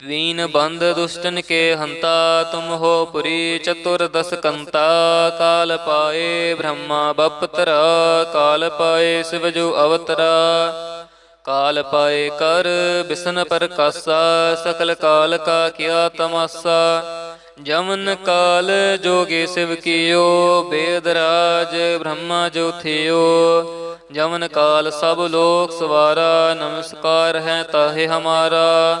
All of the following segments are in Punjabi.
ਤਵੀਨ ਬੰਦ ਦੁਸ਼ਟਨ ਕੇ ਹੰਤਾ, ਤੁਮ ਹੋ ਪੁਰੀ ਚਤੁਰ ਦਸ ਕੰਤਾ, ਕਾਲ ਪਾਏ ਬ੍ਰਹਮਾ ਬਪਤਰਾ, ਕਾਲ ਪਾਏ ਸਿਵ ਜੋ ਅਵਤਰਾ। ਕਾਲ ਪਾਏ ਕਰ ਬਿਸਨ ਪ੍ਰਕਾਸਾ, ਸਕਲ ਕਾਲ ਕਾ ਕੀਆ ਤਮਾਸਾ। ਜਮਨ ਕਾਲ ਜੋਗੇ ਸਿਵ ਕੀਓ, ਬੇਦ ਰਾਜ ਬ੍ਰਹਮਾ ਜੋ ਥਿਓ। ਜਮਨ ਕਾਲ ਸਭ ਲੋਕ ਸਵਾਰਾ, ਨਮਸਕਾਰ ਹੈ ਤਾਹੇ ਹਮਾਰਾ।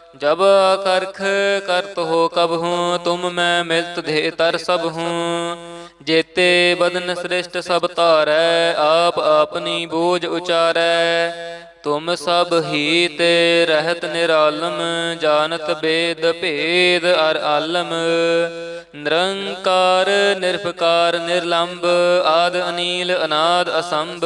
ਜਬ ਕਰਖ ਕਰਤ ਹੋ ਕਬ ਹੂੰ, ਤੁਮ ਮੈਂ ਮਿਲਤ ਦੇ ਤਰ ਸਭ ਹੂੰ। ਜੇਤੇ ਬਦਨ ਸ੍ਰਿਸ਼ਟ ਸਭ ਧਾਰੈ, ਆਪ ਆਪਨੀ ਬੋਝ ਉਚਾਰੈ। ਤੁਮ ਸਭ ਹੀ ਤੇ ਰਹਿਤ ਨਿਰਾਲਮ, ਜਾਣਤ ਬੇਦ ਭੇਦ ਅਰ ਆਲਮ। ਨਿਰੰਕਾਰ, ਨਿਰਭਕਾਰ ਨਿਰਲੰਭ ਆਦ ਅਨੀਲ, ਅਨਾਦ, ਅਸੰਭ।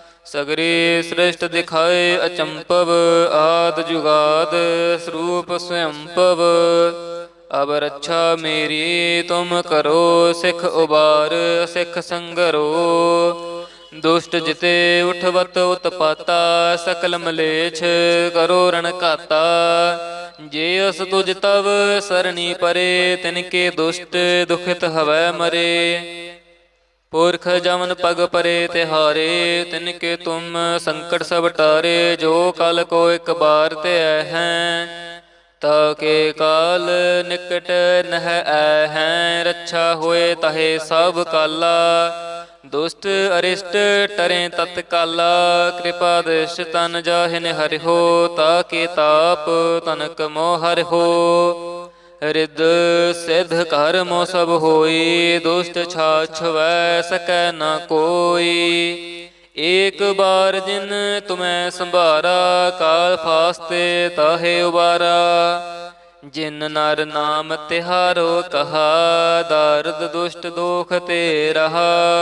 ਸਗਰੀ ਸ੍ਰਿਸ਼ਟ ਦਿਖਾਏ ਅਚੰਪਵ, ਆਦ ਜੁਗਾਦ, ਸਰੂਪ ਸਵੰਪਵ। ਅਬ ਰੱਛਾ ਮੇਰੀ, ਤੁਮ ਕਰੋ ਸਿੱਖ ਉਬਾਰ, ਸਿੱਖ ਸੰਗਰੋ। ਦੁਸ਼ਟ ਜਿਤੇ ਉਠਵਤ ਉਤਪਾਤਾ, ਸਕਲ ਮਲੇਛ ਕਰੋ ਰਣ ਘਾਤਾ। ਜੇ ਅਸ ਤੁਜ ਤਵ, ਸਰਣੀ ਪਰੇ, ਤਿਨ ਕੇ ਦੁਸ਼ਟ ਦੁਖਿਤ ਹਵੈ ਮਰੇ। ਪੁਰਖ ਜਮਨ ਪਗ ਪਰੇ ਤਿਹਾਰੇ, ਤਿਨ ਕੇ ਤੁਮ ਸੰਕਟ ਸਭ ਟਾਰੇ, ਜੋ ਕਲ ਕੋ ਇੱਕ ਬਾਰ ਤੇ ਹੈ, ਤਾ ਕੇ ਕਾਲ ਨਿਕਟ ਨਹ ਐ ਹੈ, ਰੱਛਾ ਹੋਏ ਤਹੇ ਸਭ ਕਾਲਾ, ਦੁਸ਼ਟ ਅਰਿਸ਼ਟ ਟਰੇ ਤਤ ਕਾਲਾ, ਕਿਰਪਾ ਦ੍ਰਿਸ਼ ਤਨ ਜਾਹਿ ਹਰਿ ਹੋ, ਤਾ ਕੇ ਤਾਪ ਤਨਕ ਮੋਹਰਿ ਹੋ। ਰਿਦ ਸਿਧ ਕਰਮੋ ਸਭ ਹੋਈ, ਦੁਸ਼ਟ ਛਾਛ ਸਕੈ ਨਾ ਕੋਈ। ਏਕ ਬਾਰ ਜਿਨ ਤੁਮੈ ਸੰਭਾਰਾ, ਕਾਲ ਫਾਸਤੇ ਤਾਹੇ ਉਬਾਰਾ। ਜਿਨ ਨਰ ਨਾਮ ਤਿਹਾਰੋ ਕਹਾ, ਦਰਦ ਦੁਸ਼ਟ ਦੋਖ ਤੇ ਰਹਾ।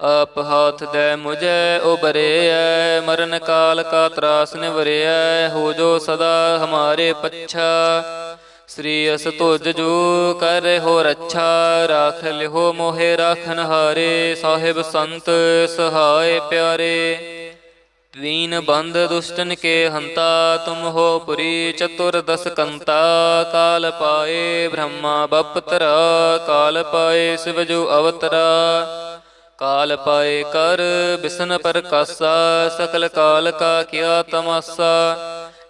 ਆਪ ਹਾਥ ਦੇ ਮੁਝੇ ਉਬਰਿਐ ਮਰਨ ਕਾਲ ਕਾ ਤਰਾਸ ਨਿਵਰਿਐ, ਹੋ ਜੋ ਸਦਾ ਹਮਾਰੇ ਪੱਛਾ। ਸ੍ਰੀ ਅਸ ਤੁਜ ਜੋ ਕਰ ਹੋ ਰੱਛਾ, ਰਾਖ ਲਿਓ ਮੋਹਿ ਰਾਖਨ ਹਾਰੇ, ਸਾਹਿਬ ਸੰਤ ਸਹਾਏ ਪਿਆਰੇ। ਵੀਨ ਬੰਦ ਦੁਸ਼ਟਨ ਕੇ ਹੰਤਾ, ਤੁਮ ਹੋ ਪੁਰੀ ਚਤੁਰ ਦਸ ਕੰਤਾ। ਕਾਲ ਪਾਏ ਬ੍ਰਹਮਾ ਬਪਤਰਾ, ਕਾਲ ਪਾਏ ਸਿਵ ਜੋ ਅਵਤਰਾ। ਕਾਲ ਪਾਏ ਕਰ, ਬਿਸਨ ਪ੍ਰਕਾਸਾ, ਸਕਲ ਕਾਲ ਕਾ ਕੀਆ ਤਮਾਸਾ।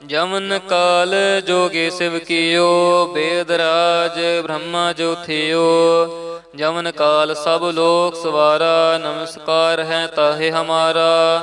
ਜਮਨ ਕਾਲ ਜੋਗੇ ਸਿਵ ਕੀਓ, ਬੇਦ ਰਾਜ ਬ੍ਰਹਮਾ ਜੋ ਥਿਓ। ਜਮਨ ਕਾਲ ਸਭ ਲੋਕ ਸਵਾਰਾ, ਨਮਸਕਾਰ ਹੈ ਤਾਹੇ ਹਮਾਰਾ।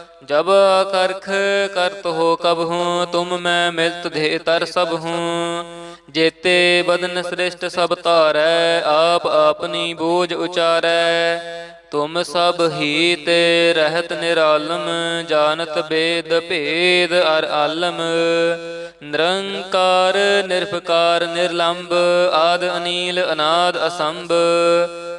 ਜਬ ਕਰਖ ਕਰਤ ਹੋ ਕਬ ਹੂੰ, ਤੁਮ ਮੈਂ ਮਿਲਤ ਦੇ ਤਰ ਸਭ ਹੂੰ। ਜੇਤੇ ਬਦਨ ਸ੍ਰਿਸ਼ਟ ਸਭ ਧਾਰੈ, ਆਪ ਆਪਨੀ ਬੋਝ ਉਚਾਰੈ। ਤੁਮ ਸਭ ਹੀ ਤੇ ਰਹਿਤ ਨਿਰਾਲਮ, ਜਾਣਤ ਬੇਦ ਭੇਦ ਅਰ ਆਲਮ। ਨਿਰੰਕਾਰ, ਨਿਰਭਕਾਰ ਨਿਰਲੰਭ ਆਦ ਅਨੀਲ, ਅਨਾਦ, ਅਸੰਭ।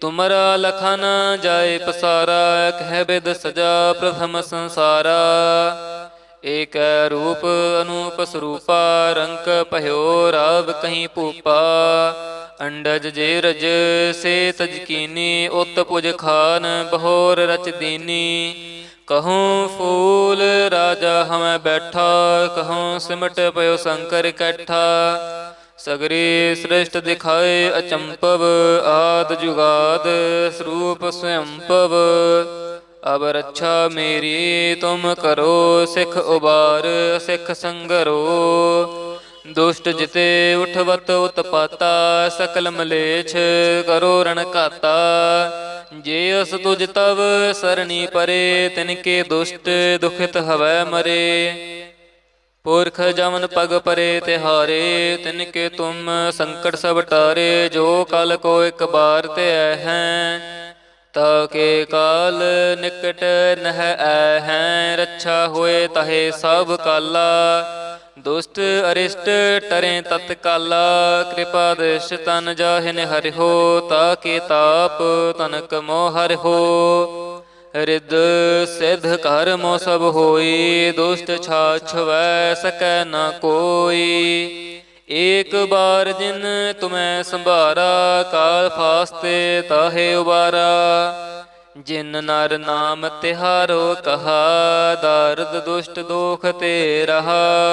ਤੁਮਰਾ ਲਖਨ ਜਾਏ ਪਸਾਰਾ, ਕਹਿ ਬਿਦ ਸਜਾ ਪ੍ਰਥਮ ਸੰਸਾਰਾ। ਏਕ ਰੂਪ ਅਨੂਪ ਸਰੂਪਾ, ਰੰਕ ਭਇਓ ਰਾਵ ਕਹੀਂ ਭੂਪਾ। ਅੰਡਜ ਜੇ ਰਜ ਸੇ ਤਜ ਕੀਨੀ ਉਤ ਪੁਜ ਖਾਨ ਬਹੋਰ ਰਚ ਦੀਨੀ। ਕਹੂੰ ਫੂਲ ਰਾਜਾ ਹਮੈ ਬੈਠਾ, ਕਹੂੰ ਸਿਮਟ ਪਇਓ ਸ਼ੰਕਰ ਇਕੱਠਾ ਸਗਰੀ ਸ੍ਰਿਸ਼ਟ ਦਿਖਾਏ ਅਚੰਪਵ, ਆਦ ਜੁਗਾਦ ਸਰੂਪ ਸਵੰਪਵ। ਅਬ ਰੱਛਾ ਮੇਰੀ, ਤੁਮ ਕਰੋ ਸਿਖ ਉਬਾਰ, ਸਿਖ ਸੰਗਰੋ। ਦੁਸ਼ਟ ਜਿਤੇ ਉਠਵਤ ਉਤਪਾਤਾ, ਸਕਲ ਮਲੇਛ ਕਰੋ ਰਣ ਘਾਤਾ। ਜੇ ਅਸ ਤੁਜ ਤਵ, ਸਰਣੀ ਪਰੇ ਤਿਨ ਕੇ ਦੁਸ਼ਟ ਦੁਖਿਤ ਹਵੈ ਮਰੇ। ਪੁਰਖ ਜਮਨ ਪਗ ਪਰੇ ਤਿਹਾਰੇ, ਤਿਨ ਕੇ ਤੁਮ ਸੰਕਟ ਸਭ ਟਾਰੇ, ਜੋ ਕਲ ਕੋ ਇੱਕ ਬਾਰ ਤੇ ਹੈ। ਤਾ ਕੇ ਕਾਲ ਨਿਕਟ ਨਹ ਐ ਹੈ, ਰੱਛਾ ਹੋਏ ਤਹੇ ਸਭ ਕਾਲਾ। ਦੁਸ਼ਟ ਅਰਿਸ਼ਟ ਟਰੇ ਤਤਕਾਲਾ ਕਿਰਪਾ ਦ੍ਰਿਸ਼ ਤਨ ਜਾਹਿ ਨਿਹਰਿ ਹੋ, ਤਾ ਕੇ ਤਾਪ ਤਨਕ ਮੋਹ ਹੋ। ਰਿਦ ਸਿਧ ਕਰਮੋ ਸਭ ਹੋਈ, ਦੁਸ਼ਟ ਛਾਛਵੈ ਸਕੈ ਨ ਕੋਈ। ਏਕ ਬਾਰ ਜਿਨ ਤੁਮੈ ਸੰਭਾਰਾ, ਕਾਲ ਫਾਸਤੇ ਤਾਹੇ ਉਬਾਰਾ। ਜਿਨ ਨਰ ਨਾਮ ਤਿਹਾਰੋ ਕਹਾ, ਦਰਦ ਦੁਸ਼ਟ ਦੋਖ ਤੇ ਰਹਾ।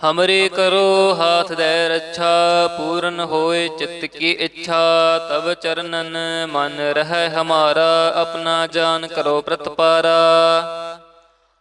ਹਮਰੇ ਕਰੋ ਹਾਥ ਦੇ ਰੱਛਾ ਪੂਰਨ ਹੋਏ ਚਿੱਤ ਕੀ ਇੱਛਾ ਤਬ ਚਰਨਨ ਮਨ ਰਹਿ ਹਮਾਰਾ ਆਪਣਾ ਜਾਨ ਕਰੋ ਪ੍ਰਤਪਾਰਾ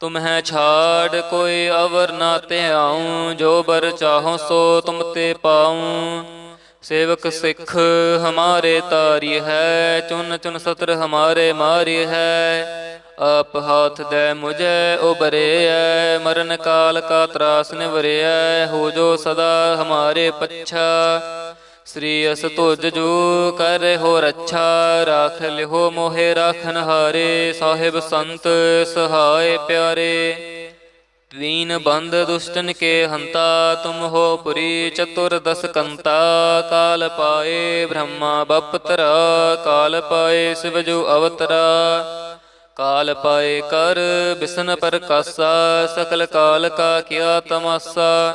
ਤੁਮਹਿ ਛਾੜ ਕੋਈ ਅਵਰ ਨਾ ਤੇ ਜੋ ਬਰ ਚਾਹੋ ਸੋ ਤੁਮ ਤੇ ਪਾਉ। ਸੇਵਕ ਸਿੱਖ ਹਮਾਰੇ ਤਾਰੀ ਹੈ, ਚੁਨ ਚੁਨ ਸਤਰ ਹਮਾਰੇ ਮਾਰੀ ਹੈ। ਆਪ ਹਾਥ ਦੇ ਮੁਝੇ ਉਬਰਿਐ ਮਰਨ ਕਾਲ ਕਾ ਤਰਾਸ ਨਿਵਰਿਐ, ਹੋ ਜੋ ਸਦਾ ਹਮਾਰੇ ਪੱਛਾ। ਸ੍ਰੀ ਅਸ ਤੁਜ ਜੋ ਕਰ ਹੋ ਰੱਛਾ ਰਾਖ, ਲਿਹੋ ਮੋਹਿ ਰਾਖਨ ਹਾਰੇ। ਸਾਹਿਬ ਸੰਤ ਸਹਾਇ ਪਿਆਰੇ। ਦੀਨ ਬੰਦ ਦੁਸ਼ਟਨ ਕੇ ਹੰਤਾ, ਤੁਮ ਹੋ ਪੁਰੀ ਚਤੁਰ ਦਸ ਕੰਤਾ। ਕਾਲ ਪਾਏ ਬ੍ਰਹਮਾ, ਬਪਤਰਾ। ਕਾਲ ਪਾਏ ਸਿਵ ਜੋ ਅਵਤਰਾ। ਕਾਲ ਪਾਏ ਕਰ ਬਿਸਨ ਪ੍ਰਕਾਸਾ, ਸਕਲ ਕਾਲ ਕਾ ਕੀਆ ਤਮਾਸਾ।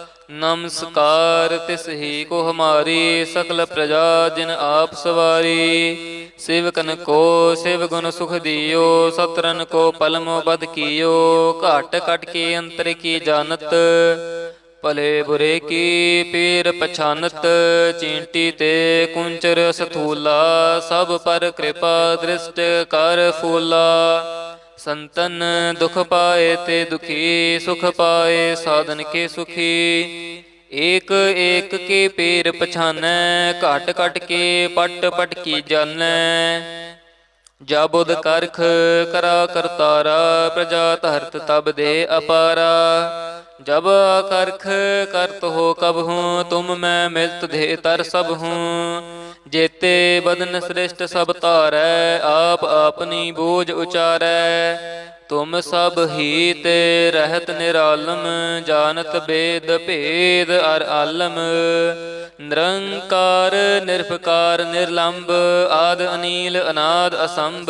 ਨਮਸਕਾਰ ਤਿਸ ਹੀ ਕੋ ਹਮਾਰੀ ਸਕਲ ਪ੍ਰਜਾ ਜਿਨ ਆਪ ਸਵਾਰੀ। ਸੇਵਕਨ ਕੋ ਸੇਵ ਗੁਣ ਸੁਖ ਦਿਓ, ਸਤਰਨ ਕੋ ਪਲਮੋ ਬਦ ਕੀਓ, ਘਟ ਕਟ ਕੇ ਅੰਤਰ ਕੀ ਜਾਣਤ। ਭਲੇ ਬੁਰੇ ਕੀ ਪੀਰ ਪਛਾਨਤ, ਚੀਂਟੀ ਤੇ ਕੁੰਚਰ ਸਥੂਲਾ, ਸਭ ਪਰ ਕਿਰਪਾ ਦ੍ਰਿਸ਼ਟ ਕਰ ਫੂਲਾ। ਸੰਤਨ ਦੁਖ ਪਾਏ ਤੇ ਦੁਖੀ, ਸੁਖ ਪਾਏ ਸਾਧਨ ਕੇ ਸੁਖੀ। ਏਕ ਏਕ ਕੇ ਪੇਰ ਪਛਾਨੈ, ਘਟ ਘਟ ਕੇ ਪਟ ਪਟ ਕੀ ਜਾਣੈ। ਜਾਬੁਦ ਕਰਖ ਕਰਾ ਕਰਤਾਰਾ, ਪ੍ਰਜਾ ਧਰਤ ਤਬ ਦੇ ਅਪਾਰਾ। ਜਬ ਕਰਖ ਕਰਤ ਹੋ ਕਬ ਹੂੰ, ਤੁਮ ਮੈਂ ਮਿਲਤ ਦੇ ਤਰ ਸਭ ਹੂੰ। ਜੇਤੇ ਬਦਨ ਸ੍ਰਿਸ਼ਟ ਸਭ ਧਾਰੈ, ਆਪ ਆਪਨੀ ਬੋਝ ਉਚਾਰੈ। ਤੁਮ ਸਭ ਹੀ ਤੇ ਰਹਿਤ ਨਿਰਾਲਮ, ਜਾਣਤ ਬੇਦ ਭੇਦ ਅਰ ਆਲਮ। ਨਿਰੰਕਾਰ, ਨਿਰਭਕਾਰ ਨਿਰਲੰਭ ਆਦ ਅਨੀਲ, ਅਨਾਦ, ਅਸੰਭ।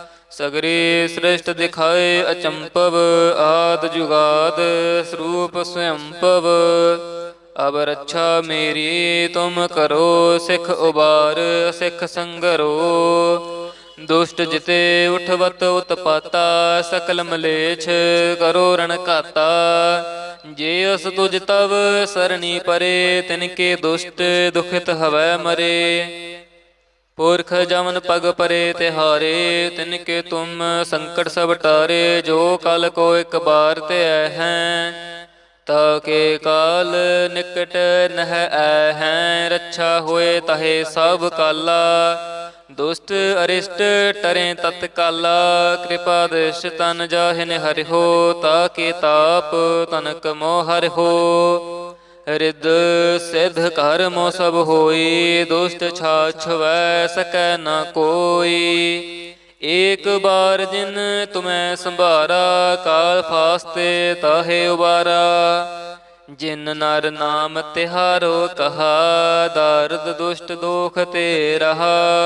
ਸਗਰੇ ਸ੍ਰਿਸ਼ਟ ਦਿਖਾਏ ਅਚੰਪਵ, ਆਦ ਜੁਗਾਦ ਸਰੂਪ ਸਵੰਪਵ। ਅਬ ਰੱਛਾ ਮੇਰੀ, ਤੁਮ ਕਰੋ ਸਿੱਖ ਉਬਾਰ, ਸਿੱਖ ਸੰਗਰੋ। ਦੁਸ਼ਟ ਜਿਤੇ ਉਠਵਤ ਉਤਪਾਤਾ, ਸਕਲ ਮਲੇਛ ਕਰੋ ਰਣ ਘਾਤਾ। ਜੇ ਅਸ ਤੁਜ ਤਵ, ਸਰਣੀ ਪਰੇ ਤਿਨ ਕੇ ਦੁਸ਼ਟ ਦੁਖਿਤ ਹਵੈ ਮਰੇ। ਪੁਰਖ ਜਮਨ ਪਗ ਪਰੇ ਤਿਹਾਰੇ ਤਿਨ ਕੇ ਤੁਮ ਸੰਕਟ ਸਭ ਟਾਰੇ, ਜੋ ਕਲ ਕੋ ਇੱਕ ਬਾਰ ਤੇ ਹੈ, ਤਾ ਕੇ ਕਾਲ ਨਿਕਟ ਨਹ ਐ ਹੈ, ਰੱਛਾ ਹੋਏ ਤਹੇ ਸਭ ਕਾਲਾ, ਦੁਸ਼ਟ ਅਰਿਸ਼ਟ ਟਰੇ ਤਤ ਕਾਲਾ, ਕਿਰਪਾ ਦ੍ਰਿਸ਼ ਤਨ ਜਾਹਿ ਨਿਹਰਿ ਹੋ, ਤਾ ਕੇ ਤਾਪ ਤਨਕ ਮੋਹ ਹਰਿ ਹੋ। ਰਿਦ ਸਿਧ ਕਰਮੋ ਸਭ ਹੋਈ, ਦੁਸ਼ਟ ਛਾਛ ਸਕੈ ਨ ਕੋਈ। ਏਕ ਬਾਰ ਜਿਨ ਤੁਮੈ ਸੰਭਾਰਾ, ਕਾਲ ਫਾਸਤੇ ਤਾਹੇ ਉਬਾਰਾ। ਜਿਨ ਨਰ ਨਾਮ ਤਿਹਾਰੋ ਕਹਾ, ਦਰਦ ਦੁਸ਼ਟ ਦੋਖ ਤੇ ਰਹਾ।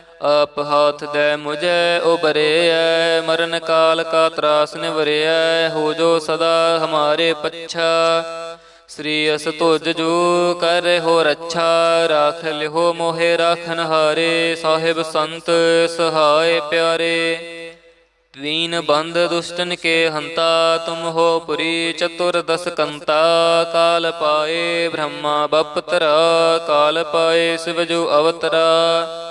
ਆਪ ਹਾਥ ਦੇ ਮੁਝੇ ਉਬਰਿਐ ਮਰਨ ਕਾਲ ਕਾ ਤਰਾਸ ਨਿਵਰਿਐ, ਹੋ ਜੋ ਸਦਾ ਹਮਾਰੇ ਪੱਛਾ। ਸ੍ਰੀ ਅਸ ਤੁਜ ਜੋ ਕਰ ਹੋ ਰੱਛਾ, ਰਾਖ ਲਿਹੋ ਮੋਹਿ ਰਾਖਨ ਹਾਰੇ, ਸਾਹਿਬ ਸੰਤ ਸਹਾਇ ਪਿਆਰੇ। ਤੀਨ ਬੰਦ ਦੁਸ਼ਟਨ ਕੇ ਹੰਤਾ, ਤੁਮ ਹੋ ਪੁਰੀ ਚਤੁਰ ਦਸ ਕੰਤਾ, ਕਾਲ ਪਾਏ ਬ੍ਰਹਮਾ ਬਪਤਰਾ, ਕਾਲ ਪਾਏ ਸਿਵ ਜੋ ਅਵਤਰਾ।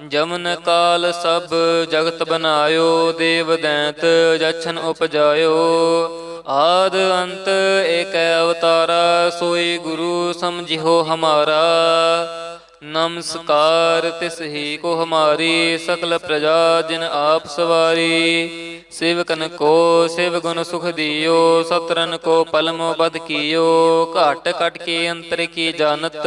ਜਮਨ ਕਾਲ ਸਭ ਜਗਤ ਬਨਾਇਓ ਦੇਵ ਦੈਂਤ ਜਛਨ ਉਪਜਾਇਓ। ਆਦ ਅੰਤ ਏਕ ਅਵਤਾਰਾ, ਸੋਈ ਗੁਰੂ ਸਮਝਿਓ ਹਮਾਰਾ। ਨਮਸਕਾਰ ਤਿਸ ਹੀ ਕੋ ਹਮਾਰੀ, ਸਕਲ ਪ੍ਰਜਾ ਜਿਨ ਆਪ ਸਵਾਰੀ। ਸ਼ਿਵਕਨ ਕੋ ਸ਼ਿਵ ਗੁਣ ਸੁਖ ਦਿਓ, ਸਤਰਨ ਕੋ ਪਲਮੋ ਬਦ ਕੀਓ। ਘਾਟ ਕਟ ਕੇ ਅੰਤਰ ਕੀ ਜਾਣਤ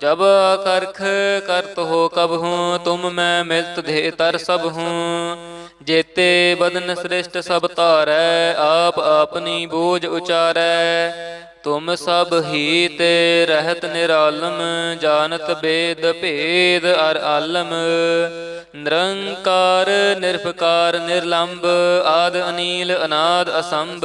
ਜਬ ਕਰਖ ਕਰਤ ਹੋ ਕਬ ਹੂੰ, ਤੁਮ ਮੈਂ ਮਿਲਤ ਦੇ ਤਰ ਸਭ ਹੂੰ। ਜੇਤੇ ਬਦਨ ਸ੍ਰਿਸ਼ਟ ਸਭ ਧਾਰੈ, ਆਪ ਆਪਨੀ ਬੋਝ ਉਚਾਰੈ। ਤੁਮ ਸਭ ਹੀ ਤੇ ਰਹਿਤ ਨਿਰਾਲਮ, ਜਾਣਤ ਬੇਦ ਭੇਦ ਅਰ ਆਲਮ। ਨਿਰੰਕਾਰ, ਨਿਰਭਕਾਰ ਨਿਰਲੰਭ ਆਦ ਅਨੀਲ, ਅਨਾਦ, ਅਸੰਭ।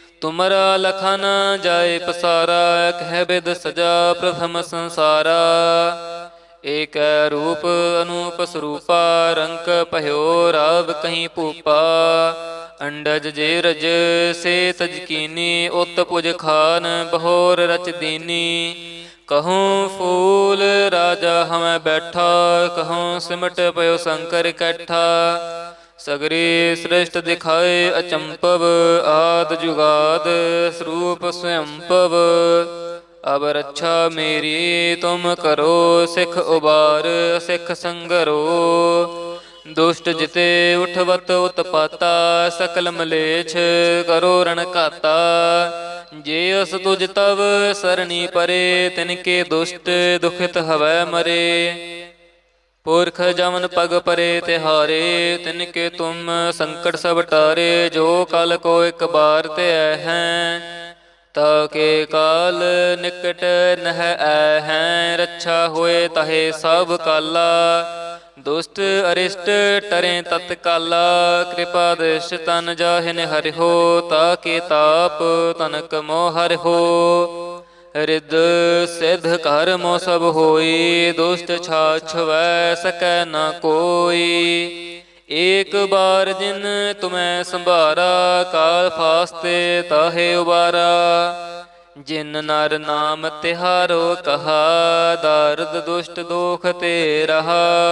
ਤੁਮਰਾ ਲਖਨ ਜਾਏ ਪਸਾਰਾ ਕਹਿ ਬਿਦ ਸਜਾ, ਪ੍ਰਥਮ ਸੰਸਾਰਾ। ਏਕ ਰੂਪ ਅਨੂਪ ਸਰੂਪਾ, ਰੰਕ ਭਇਓ ਰਾਵ ਕਹੀਂ ਭੂਪਾ। ਅੰਡਜ ਜੇ ਰਜ ਸੇ ਤਜਕੀਨੀ ਉਤ ਪੁਜ ਖਾਨ ਬਹੋਰ ਰਚ ਦੀਨੀ। ਕਹੂੰ ਫੂਲ ਰਾਜਾ ਹਮੈ ਬੈਠਾ, ਕਹੂੰ ਸਿਮਟ ਪਇਓ ਸ਼ੰਕਰ ਇਕੱਠਾ ਸਗਰੇ ਸ੍ਰਿਸ਼ਟ ਦਿਖਾਏ ਅਚੰਪਵ, ਆਦ ਜੁਗਾਦ, ਸਰੂਪ ਸਵੰਪਵ। ਅਬ ਰੱਛਾ ਮੇਰੀ, ਤੁਮ ਕਰੋ ਸਿਖ ਉਬਾਰ, ਸਿਖ ਸੰਗਰੋ। ਦੁਸ਼ਟ ਜਿਤੇ ਉਠਵਤ ਉਤਪਾਤਾ, ਸਕਲ ਮਲੇਛ ਕਰੋ ਰਣ ਘਾਤਾ ਜੇ ਅਸ ਤੁਜ ਤਵ ਸਰਣੀ ਪਰੇ, ਤਿਨ ਕੇ ਦੁਸ਼ਟ ਦੁਖਿਤ ਹਵੈ ਮਰੇ। ਪੁਰਖ ਜਮਨ ਪਗ ਪਰੇ ਤਿਹਾਰੇ ਤਿਨ ਕੇ ਤੁਮ ਸੰਕਟ ਸਭ ਟਾਰੇ, ਜੋ ਕਲ ਕੋ ਇੱਕ ਬਾਰ ਤੇ ਹੈ, ਤਾ ਕੇ ਕਾਲ ਨਿਕਟ ਨਹ ਐ ਹੈ, ਰੱਛਾ ਹੋਏ ਤਹੇ ਸਭ ਕਾਲਾ, ਦੁਸ਼ਟ ਅਰਿਸ਼ਟ ਟਰੇ ਤਤ ਕਾਲਾ, ਕਿਰਪਾ ਦ੍ਰਿਸ਼ ਤਨ ਜਾਹਿ ਨਿਹਰਿ ਹੋ, ਤਾ ਕੇ ਤਾਪ ਤਨਕ ਮੋਹਰਿ ਹੋ। ਰਿਦ ਸਿਧ ਘਰ ਮੋ ਸਭ ਹੋਈ, ਦੁਸ਼ਟ ਛਾਛ ਸਕੈ ਨਾ ਕੋਈ। ਏਕ ਬਾਰ ਜਿਨ ਤੁਮੈ ਸੰਭਾਰਾ, ਕਾਲ ਫਾਸਤੇ ਤਾਹੇ ਉਬਾਰਾ। ਜਿਨ ਨਰ ਨਾਮ ਤਿਹਾਰੋ ਕਹਾ, ਦਰਦ ਦੁਸ਼ਟ ਦੋਖ ਤੇ ਰਹਾ।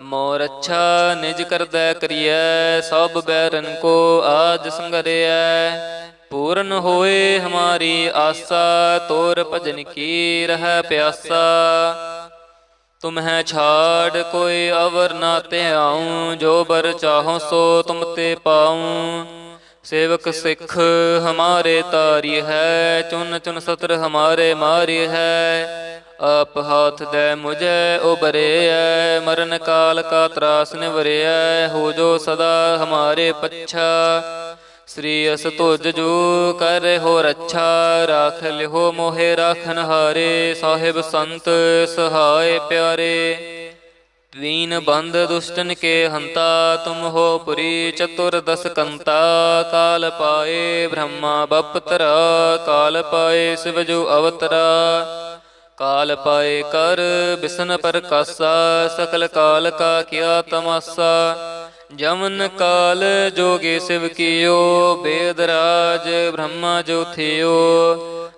ਮੋਰ ਅੱਛਾ ਨਿਜ ਕਰਦੈ ਕਰੀਐ, ਸਭ ਬੈਰਨ ਕੋ ਆਜ ਸੰਗਰਿਐ। ਪੂਰਨ ਹੋਏ ਹਮਾਰੀ ਆਸਾ, ਤੋਰ ਭਜਨ ਕੀ ਰਹਿ ਪਿਆਸਾ। ਤੁਮਹਿ ਛਾੜ, ਕੋਈ ਅਵਰ ਨਾ ਤੇ ਆਉ ਜੋ ਬਰ ਚਾਹੋ ਸੋ ਤੁਮ ਤੇ ਪਾਉ। ਸੇਵਕ ਸਿੱਖ ਹਮਾਰੇ ਤਾਰੀ ਹੈ, ਚੁਨ ਚੁਨ ਸਤਰ ਹਮਾਰੇ ਮਾਰੀ ਹੈ। ਆਪ ਹਾਥ ਦੇ ਮੁਝੇ ਉਬਰੇਐ ਮਰਨ ਕਾਲ ਕਾ ਤਰਾਸ ਨਿਵਰੇਐ, ਹੋ ਜੋ ਸਦਾ ਹਮਾਰੇ ਪੱਛਾ। ਸ੍ਰੀ ਅਸ ਤੁਜ ਜੋ ਕਰ ਹੋ ਰੱਛਾ, ਰਾਖ ਲਿਹੋ ਮੋਹਿ ਰਾਖਨ ਹਾਰੇ, ਸਾਹਿਬ ਸੰਤ ਸਹਾਇ ਪਿਆਰੇ। ਵੀਨ ਬੰਦ ਦੁਸ਼ਟਨ ਕੇ ਹੰਤਾ, ਤੁਮ ਹੋ ਪੁਰੀ ਚਤੁਰ ਦਸ ਕੰਤਾ। ਕਾਲ ਪਾਏ ਬ੍ਰਹਮਾ ਬਪਤਰਾ, ਕਾਲ ਪਾਏ ਸਿਵ ਜੋ ਅਵਤਰਾ। ਕਾਲ ਪਾਏ ਕਰ, ਬਿਸਨ ਪ੍ਰਕਾਸਾ, ਸਕਲ ਕਾਲ ਕਾ ਕੀਆ ਤਮਾਸਾ। ਜਮਨ ਕਾਲ ਜੋਗੇ ਸਿਵ ਕੀਓ, ਬੇਦ ਰਾਜ ਬ੍ਰਹਮਾ ਜੋ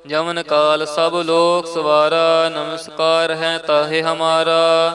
ਜਮਨ ਕਾਲ ਸਭ ਲੋਕ ਸਵਾਰਾ, ਨਮਸਕਾਰ ਹੈ ਤਾਹੇ ਹਮਾਰਾ।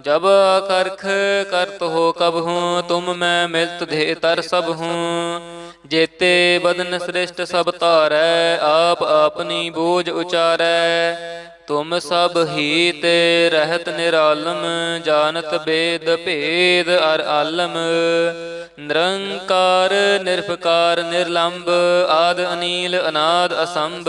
ਜਬ ਕਰਖ ਕਰਤ ਹੋ ਕਬ ਹੂੰ, ਤੁਮ ਮੈਂ ਮਿਲਤ ਦੇ ਤਰ ਸਭ ਹੂੰ। ਜੇਤੇ ਬਦਨ ਸ੍ਰਿਸ਼ਟ ਸਭ ਧਾਰੈ, ਆਪ ਆਪਨੀ ਬੋਝ ਉਚਾਰੈ। ਤੁਮ ਸਭ ਹੀ ਤੇ ਰਹਿਤ ਨਿਰਾਲਮ, ਜਾਣਤ ਬੇਦ ਭੇਦ ਅਰ ਆਲਮ। ਨਿਰੰਕਾਰ, ਨਿਰਭਕਾਰ ਨਿਰਲੰਭ ਆਦ ਅਨੀਲ, ਅਨਾਦ, ਅਸੰਭ।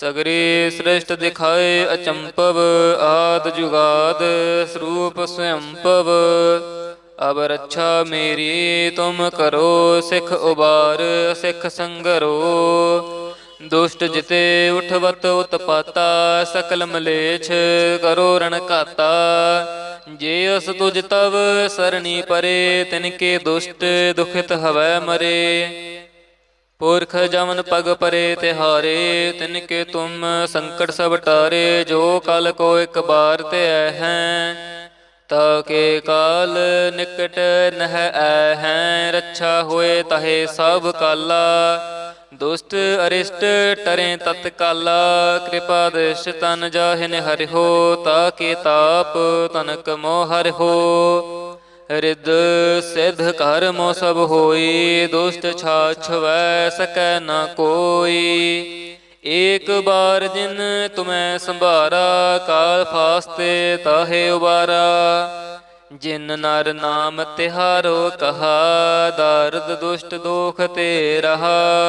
ਸਗਰੀ ਸ੍ਰਿਸ਼ਟ ਦਿਖਾਏ ਅਚੰਪਵ, ਆਦ ਜੁਗਾਦ ਸਰੂਪ ਸਵੰਪਵ। ਅਬ ਰੱਛਾ ਮੇਰੀ, ਤੁਮ ਕਰੋ ਸਿਖ ਉਬਾਰ, ਸਿਖ ਸੰਗਰੋ। ਦੁਸ਼ਟ ਜਿਤੇ ਉਠਵਤ ਉਤਪਾਤਾ, ਸਕਲ ਮਲੇਛ ਕਰੋ ਰਣ ਘਾਤਾ। ਜੇ ਅਸ ਤੁਜ ਤਵ ਸਰਣੀ ਪਰੇ, ਤਿਨ ਕੇ ਦੁਸ਼ਟ ਦੁਖਿਤ ਹਵੈ ਮਰੇ। ਪੁਰਖ ਜਮਨ ਪਗ ਪਰੇ ਤਿਹਾਰੇ, ਤਿਨ ਕੇ ਤੁਮ ਸੰਕਟ ਸਭ ਟਾਰੇ, ਜੋ ਕਲ ਕੋ ਇੱਕ ਬਾਰ ਤੇ ਹੈ। ਤਾ ਕੇ ਕਾਲ ਨਿਕਟ ਨਹ ਐ ਹੈ, ਰੱਛਾ ਹੋਏ ਤਹੇ ਸਭ ਕਾਲਾ। ਦੁਸ਼ਟ ਅਰਿਸ਼ਟ ਟਰੇ ਤਤਕਾਲਾ ਕਿਰਪਾ ਦ੍ਰਿਸ਼ ਤਨ ਜਾਹਿਨ ਹੋ, ਤਾ ਕੇ ਤਾਪ ਤਨਕ ਮੋਹਰਿ ਹੋ। ਰਿਦ ਸਿਧ ਘਰ ਮੋ ਸਭ ਹੋਈ, ਦੁਸ਼ਟ ਛਾਛ ਸਕੈ ਨਾ ਕੋਈ। ਏਕ ਬਾਰ ਜਿਨ ਤੁਮੈ ਸੰਭਾਰਾ, ਕਾਲ ਫਾਸਤੇ ਤਾਹੇ ਉਬਾਰਾ। ਜਿਨ ਨਰ ਨਾਮ ਤਿਹਾਰੋ ਕਹਾ, ਦਰਦ ਦੁਸ਼ਟ ਦੋਖ ਤੇ ਰਹਾ।